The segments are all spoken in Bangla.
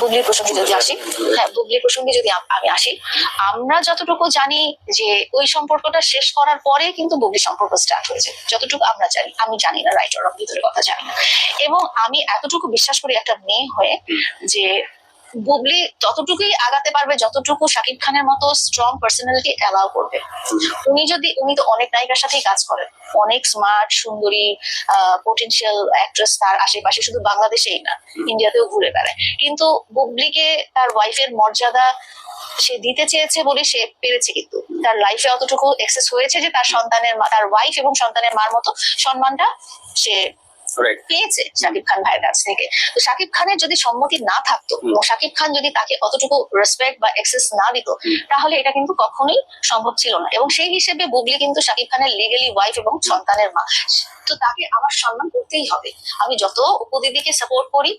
বুবলির প্রসঙ্গে যদি আসি হ্যাঁ বুবলির প্রসঙ্গে যদি আমি আসি, আমরা যতটুকু জানি যে ওই সম্পর্কটা শেষ করার পরে কিন্তু বুবলি সম্পর্ক স্টার্ট হয়েছে। যতটুকু আমরা জানি, আমি জানি না রাইটার ভিতরে কথা জানি না। এবং আমি এতটুকু বিশ্বাস করি একটা মেয়ে হয়ে যে বুবলি ততটুকুই আগাতে পারবে যতটুকু শাকিব খানের মতো স্ট্রং পার্সোনালিটি অ্যালাউ করবে। উনি যদি, উনি তো অনেক নায়িকার সাথেই কাজ করেন। অনেক স্মার্ট সুন্দরী পোটেনশিয়াল অ্যাক্ট্রেস তার আশেপাশে শুধু বাংলাদেশেই না, ইন্ডিয়াতেও ঘুরে বেড়ায়। কিন্তু বুবলিকে তার ওয়াইফের মর্যাদা সে দিতে চেয়েছে বলে সে পেরেছে কিন্তু। তার লাইফে অতটুকু এক্সেস হয়েছে যে তার সন্তানের তার ওয়াইফ এবং সন্তানের মার মতো সম্মানটা সে. পেয়েছে শাকিব খান ভাইয়ের কাছ থেকে। তো শাকিব খানের যদি সম্মতি না থাকতো শাকিব খান যদি তাকে অতটুকু রেসপেক্ট বা এক্সেস না দিত তাহলে এটা কিন্তু কখনোই সম্ভব ছিল না। এবং সেই হিসেবে বুবলি কিন্তু শাকিব খানের লিগেলি ওয়াইফ এবং সন্তানের মা। তো তাকে আমার সম্মান করতেই হবে। আমি যত উপদিদিকে সাপোর্ট করি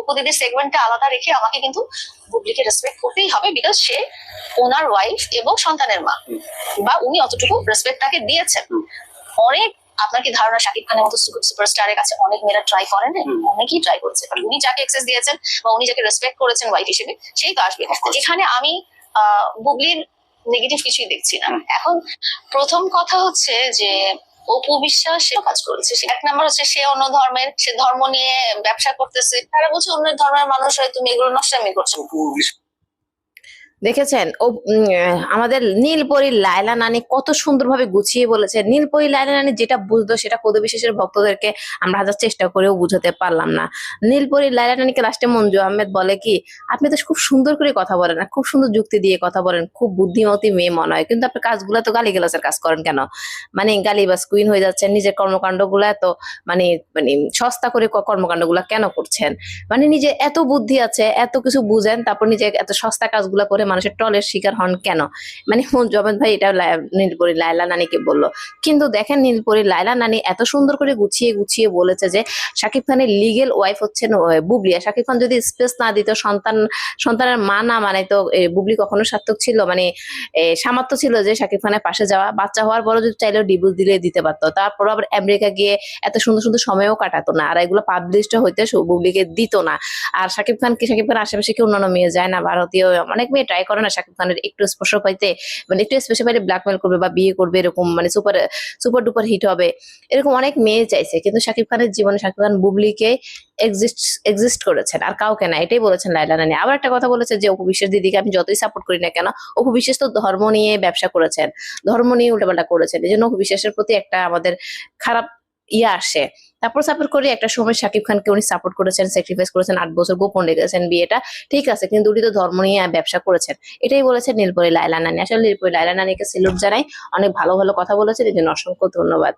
উপদিদির সেগমেন্টটা আলাদা রেখে আমাকে কিন্তু বুবলিকে রেসপেক্ট করতেই হবে বিকজ সে ওনার ওয়াইফ এবং সন্তানের মা। বা উনি অতটুকু রেসপেক্ট তাকে দিয়েছেন। অনেক আপনার কি ধারণা শাকিব খানের মতো সুপারস্টারের কাছে অনেক মেয়েরা ট্রাই করেন। অনেকেই ট্রাই করেছে। উনি যাকে এক্সেস দিয়েছেন বা উনি যাকে রেসপেক্ট করেছেন ওয়াইফ হিসেবে সেই তো আসবে এখানে আমি আহ, বুবলির নেগেটিভ কিছুই দেখছি না। এখন প্রথম কথা হচ্ছে যে অপু বিশ্বাস সে কাজ করেছে। এক নম্বর হচ্ছে সে অন্য ধর্মের সে ধর্ম নিয়ে ব্যবসা করতেছে। তারা বলছে অন্য ধর্মের মানুষ হয় তুমি এগুলো নষ্টামি করছ। দেখেছেন? ও আমাদের নীলপরি লায়লা নানি কত সুন্দরভাবে গুছিয়ে বলেছে। নীলপরি লায়লা নানি যেটা বুঝলো সেটা পদ বিশেষের ভক্তদেরকে আমরা হাজার চেষ্টা করেও বুঝাতে পারলাম না। নীলপরি লায়লা নানিকে লাস্টে মঞ্জু আহমেদ বলে কি, আপনি তো খুব সুন্দর করে কথা বলেন খুব সুন্দর যুক্তি দিয়ে কথা বলেন। খুব বুদ্ধিমতী মেয়ে মনে হয়। কিন্তু আপনার কাজগুলো তো গালি গালাসের কাজ করেন কেন? মানে গালিবাস কুইন হয়ে যাচ্ছেন, নিজের কর্মকাণ্ডগুলা এত মানে মানে সস্তা করে কর্মকাণ্ডগুলা কেন করছেন? মানে নিজে এত বুদ্ধি আছে, এত কিছু বুঝেন, তারপর নিজে এত সস্তা কাজগুলো করে মানুষের টলের শিকার হন কেন? মানে জমেদ ভাই এটা নীলপরি লায়লা নানিকে বলল। কিন্তু দেখেন নীলপরি লায়লা নানি এত সুন্দর করে গুছিয়ে গুছিয়ে বলেছে যে শাকিব খানের লিগেল ওয়াইফ হচ্ছেন ও, বুবলি। শাকিব খান যদি স্পেস না দিত সন্তান সন্তানের মা না মানে তো বুবলি কখনো সার্থক ছিল? মানে সামর্থ্য ছিল যে শাকিব খানের পাশে যাওয়া। বাচ্চা হওয়ার পরও যদি চাইলেও ডিভোর্স দিলে দিতে পারতো। তারপর আবার আমেরিকা গিয়ে এত সুন্দর সুন্দর সময়ও কাটাতো না। আর এগুলো পাবলিশড হইতে বুবলিকে দিত না। আর শাকিব খান কি শাকিব খান আশেপাশে কি অন্যান্য মেয়ে যায় না? ভারতীয় অনেক মেয়ে ট্রাই করে না, শাকিব খানের একটু স্পর্শ পাইতে মানে একটু স্পেশাল পাইলে ব্ল্যাকমেল করবে বা বিয়ে করবে এরকম মানে সুপার সুপার ডুপার হিট হবে। এরকম অনেক মেয়ে চাইছে, কিন্তু শাকিব খানের জীবনে শাকিব খান বুবলিকে এক্সিস্ট এক্সিস্ট করেছেন, আর কাউকে না, এটাই বলেছেন লাইলা নানি আবার একটা কথা বলেছে যে, অপু বিশ্বাস দিদিকে আমি যতই সাপোর্ট করি না কেন, অপু বিশ্বাস তো ধর্ম নিয়ে ব্যবসা করেছেন, ধর্ম নিয়ে উল্টাপাল্টা করেছেন এই জন্য অপু বিশ্বাসের প্রতি একটা আমাদের খারাপ ইয়ে আসে। তারপর সাপোর্ট করে একটা সময় শাকিব খানকে উনি সাপোর্ট করেছেন স্যাক্রিফাইস করেছেন, আট বছর গোপন রেখেছেন বিয়েটা। ঠিক আছে, কিন্তু উনি তো ধর্ম নিয়ে ব্যবসা করেছেন। এটাই বলেছেন নীলপরি লাইলা নানি আসলে নীলপরি লাইলা নানিকে সেলুট জানাই। অনেক ভালো ভালো কথা বলেছেন, এই জন্য অসংখ্য ধন্যবাদ।